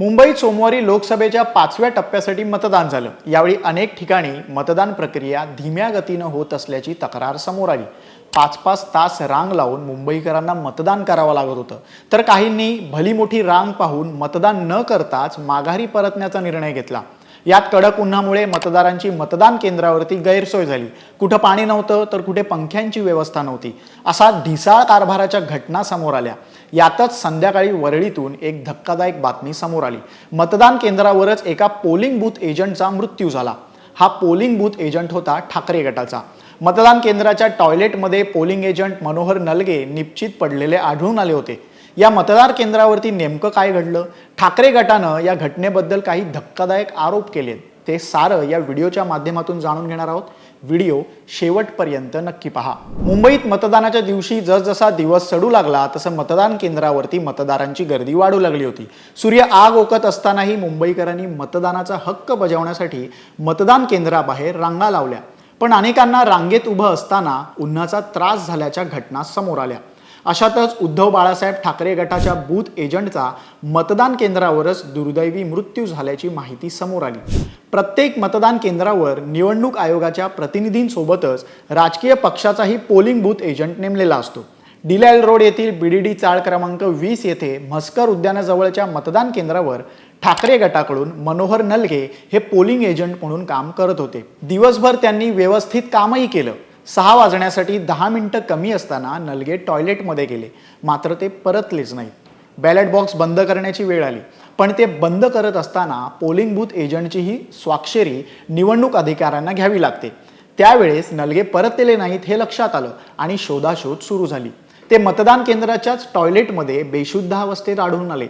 मुंबईत सोमवारी लोकसभेच्या पाचव्या टप्प्यासाठी मतदान झालं. यावेळी अनेक ठिकाणी मतदान प्रक्रिया धीम्या गतीनं होत असल्याची तक्रार समोर आली. पाच पाच तास रांग लावून मुंबईकरांना मतदान करावं लागत होतं. तर काहींनी भली मोठी रांग पाहून मतदान न करताच माघारी परतण्याचा निर्णय घेतला. यात कडक उन्हामुळे मतदारांची मतदान केंद्रावरती गैरसोय झाली. कुठं पाणी नव्हतं तर कुठे पंख्यांची व्यवस्था नव्हती. असा ढिसाळ कारभाराच्या घटना समोर आल्या. यातच संध्याकाळी वरळीतून एक धक्कादायक बातमी समोर आली. मतदान केंद्रावरच एका पोलिंग बूथ एजंटचा मृत्यू झाला. हा पोलिंग बूथ एजंट होता ठाकरे गटाचा. मतदान केंद्राच्या टॉयलेटमध्ये पोलिंग एजंट मनोहर नलगे निश्चित पडलेले आढळून आले होते. या मतदार केंद्रावरती नेमकं काय घडलं? ठाकरे गटानं या घटनेबद्दल काही धक्कादायक आरोप केलेत. ते सारं या व्हिडिओच्या माध्यमातून जाणून घेणार आहोत. व्हिडिओ शेवटपर्यंत नक्की पहा. मुंबईत मतदानाच्या दिवशी जसजसा दिवस चढू लागला तसं मतदान केंद्रावरती मतदारांची गर्दी वाढू लागली होती. सूर्य आग ओकत असतानाही मुंबईकरांनी मतदानाचा हक्क बजावण्यासाठी मतदान केंद्राबाहेर रांगा लावल्या. पण अनेकांना रांगेत उभं असताना उन्हाचा त्रास झाल्याच्या घटना समोर आल्या. अशातच उद्धव बाळासाहेब ठाकरे गटाच्या बूथ एजंटचा मतदान केंद्रावरच दुर्दैवी मृत्यू झाल्याची माहिती समोर आली. प्रत्येक मतदान केंद्रावर निवडणूक आयोगाच्या प्रतिनिधींसोबतच राजकीय पक्षाचाही पोलिंग बूथ एजंट नेमलेला असतो. डिलायल रोड येथील बीडीडी चाळ क्रमांक वीस येथे म्हस्कर उद्यानाजवळच्या मतदान केंद्रावर ठाकरे गटाकडून मनोहर नलगे हे पोलिंग एजंट म्हणून काम करत होते. दिवसभर त्यांनी व्यवस्थित कामही केलं. सहा वाजण्यासाठी दहा मिनिटं कमी असताना नलगे टॉयलेटमध्ये गेले. मात्र ते परतलेच नाहीत. बॅलेट बॉक्स बंद करण्याची वेळ आली. पण ते बंद करत असताना पोलिंग बूथ एजंटचीही स्वाक्षरी निवडणूक अधिकाऱ्यांना घ्यावी लागते. त्यावेळेस नलगे परतलेले नाहीत हे लक्षात आलं आणि शोधाशोध सुरू झाली. ते मतदान केंद्राच्याच टॉयलेटमध्ये बेशुद्ध अवस्थेत आढळून आले.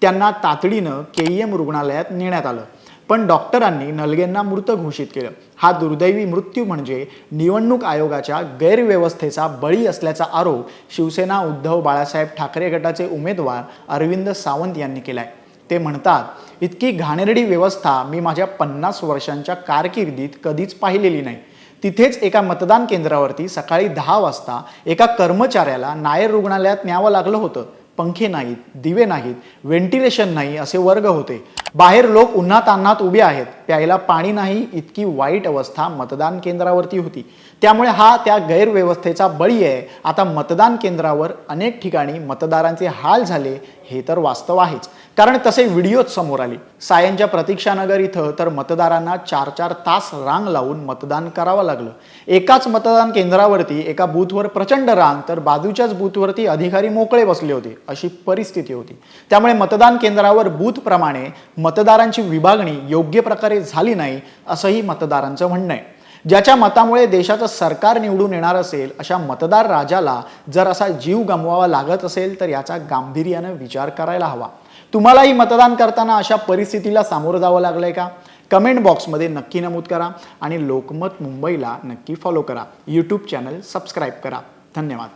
त्यांना तातडीनं के ई एम रुग्णालयात नेण्यात आलं. पण डॉक्टरांनी नलगेंना मृत घोषित केलं. हा दुर्दैवी मृत्यू म्हणजे निवडणूक आयोगाच्या गैरव्यवस्थेचा बळी असल्याचा आरोप शिवसेना उद्धव बाळासाहेब ठाकरे गटाचे उमेदवार अरविंद सावंत यांनी केलाय. ते म्हणतात इतकी घाणेरडी व्यवस्था मी माझ्या पन्नास वर्षांच्या कारकिर्दीत कधीच पाहिलेली नाही. तिथेच एका मतदान केंद्रावरती सकाळी दहा वाजता एका कर्मचाऱ्याला नायर रुग्णालयात न्यावं लागलं होतं. पंखे नाहीत दिवे नाहीत व्हेंटिलेशन नाही असे वर्ग होते. बाहेर लोक उन्हात अन्नात उभे आहेत. प्यायला पाणी नाही इतकी वाईट अवस्था मतदान केंद्रावरती होती. त्यामुळे हा त्या गैरव्यवस्थेचा बळी आहे. आता मतदान केंद्रावर अनेक ठिकाणी मतदारांचे हाल झाले हे तर वास्तव आहेच. कारण तसे व्हिडिओच समोर आले. सायनच्या प्रतीक्षानगर इथं तर मतदारांना चार चार तास रांग लावून मतदान करावं लागलं. एकाच मतदान केंद्रावरती एका बूथवर प्रचंड रांग तर बाजूच्याच बूथवरती अधिकारी मोकळे बसले होते अशी परिस्थिती होती. त्यामुळे मतदान केंद्रावर बूथप्रमाणे मतदारांची विभागणी योग्य प्रकारे झाली नाही असंही मतदारांचं म्हणणं आहे. ज्याच्या मतामुळे देशाचं सरकार निवडून येणार असेल अशा मतदार राजाला जर असा जीव गमवावा लागत असेल तर याचा गांभीर्यानं विचार करायला हवा. तुम्हालाही मतदान करताना अशा परिस्थितीला सामोरं जावं लागलंय का? कमेंट बॉक्समध्ये नक्की नमूद करा आणि लोकमत मुंबईला नक्की फॉलो करा. यूट्यूब चॅनल सबस्क्राईब करा. धन्यवाद.